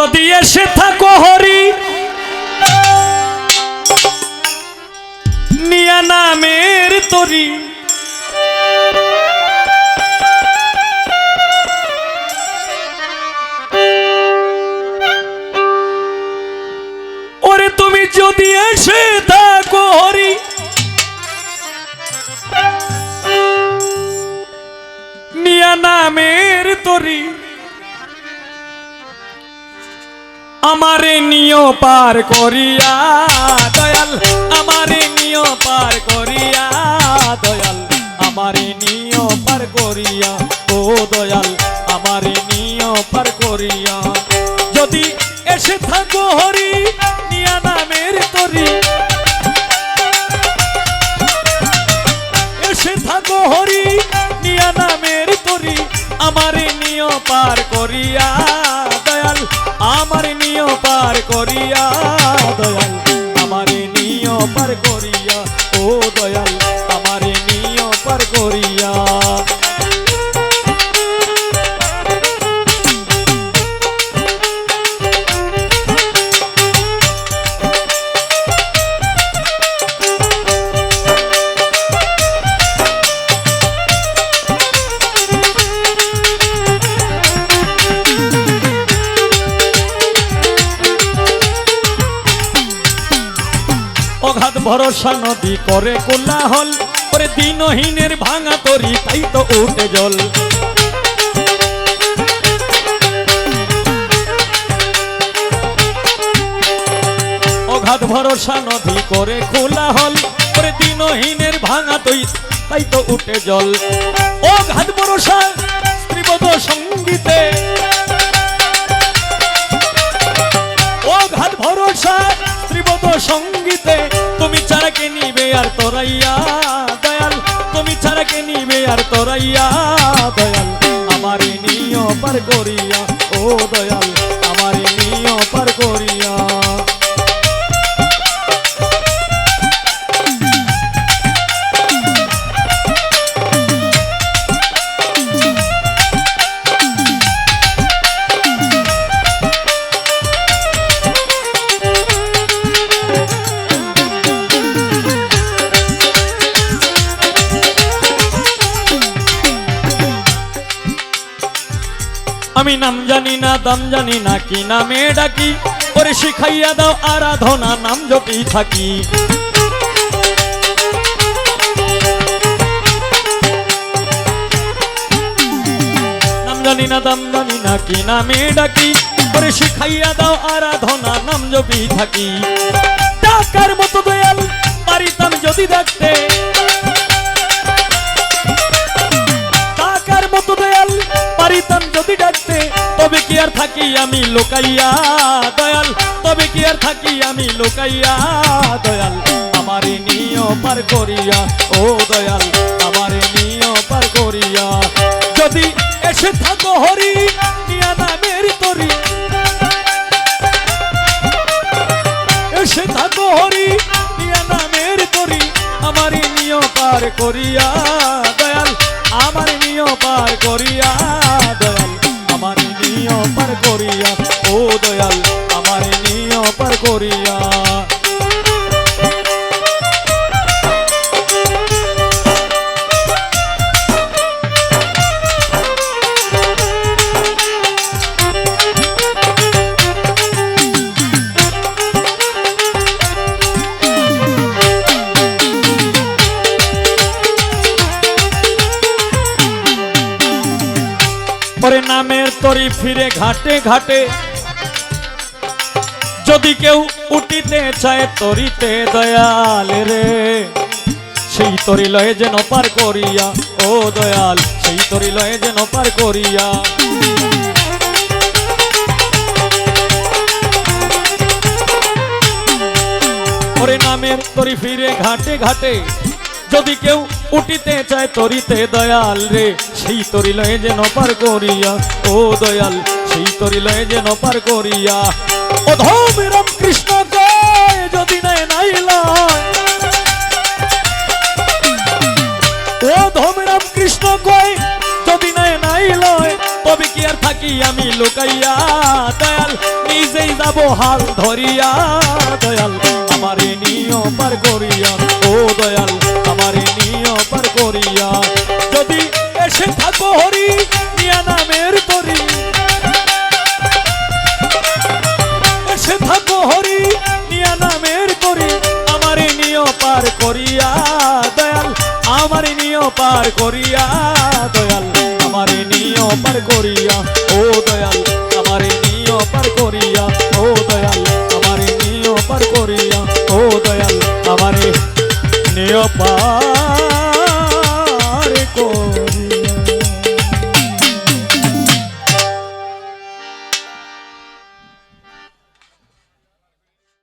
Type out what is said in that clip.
যদি এসে থাকো হরি, নিয়া নামের তরি। ওরে তুমি যদি এসে থাকো হরি, নিয়া নামের তরি। আমারে নিয় পার করিয়া, দয়াল, আমারে নিয় পার করিয়া, দয়াল, আমারে নিয় পার করিয়া, ও দয়াল, আমারে নিয় পার করিয়া। যদি এসে থাকো হরি, নিয়া নামের তরি। এসে থাকো হরি, নিয়া নামের তরি। আমারে নিয় পার করিয়া। আমার নিয় পার করিয়া দয়াল আমারে নিয় পার করিয়া। অঘাত ভরসা নদী করে কোলাহল, ওরে দিনহীনের ভাঙা তরি, তাই তো উঠে জল। অঘাত ভরসা নদী করে কোলাহল, ওরে দিনহীনের ভাঙা তৈ তাই তো উঠে জল। অঘাত ভরসা কে নিবে আর তোরাইয়া, দয়াল। তুমি ছাড়া কে নিবে আর তোরাইয়া, দয়াল। আমার নিয় পার করিয়া, ও দয়াল। আমি নাম জানি না, দাম জানি না, কি নামে ডাকি? ওরে শিখাইয়া দাও আরাধনা, নাম জপি থাকি। নাম জানি না, দাম জানি না, কি নামে ডাকি? ওরে শিখাইয়া দাও আরাধনা, নাম জপি থাকি। টাকার মতো দয়াল পারিতাম যদি দেখতে যদি ডাকতে, তবে কি আর থাকি আমি লোকাইয়া দয়াল? তবে কি আর থাকি আমি লোকাইয়া দয়াল? আমারে নিয় পার করিয়া, ও দয়াল, আমারে নিয় পার করিয়া। যদি এসে থাকো হরি নিয়া নামের তরি। এসে থাকো হরি নিয়া নামের তরি। আমারে নিয় পার করিয়া দয়াল, আমার নিয় পার করিয়া দয়াল। নিয় পার করিয়া ও দয়াল আমার নিয় পার করিয়া। পরে নামের তরি ফিরে ঘাটে ঘাটে। যদি কেউ উঠিতে চায় তরিতে দয়াল রে, সেই তরি লয়ে যেন পার করিয়া, ও দয়াল, সেই তরি লয়ে যেন পার করিয়া। ওরে নামের তরি ফিরে ঘাটে ঘাটে, যদি কেউ উঠিতে চায় তরিতে দয়াল রে, সেই তরি লয়ে যেন পার করিয়া। ও দয়াল, সেই তরি লয়ে যেন পার করিয়া। ও ধম কৃষ্ণ জয়, যদি নাই নাই ও কয়, যদি নাই নাই লয়, তবে কি আর থাকি আমি লুকাইয়া? দয়াল, নিজেই যাব হাল ধরিয়া। দয়াল, আমারে পার করিয়া। করিয়া দয়াল, আমার নিয় পার করিয়া দয়াল, আমার নিয় পার করিয়া, ও দয়াল, আমার নিয় পার করিয়া, ও দয়াল, আমার নিয় পার করিয়া, ও দয়াল, আমার নিয় পার করিয়া।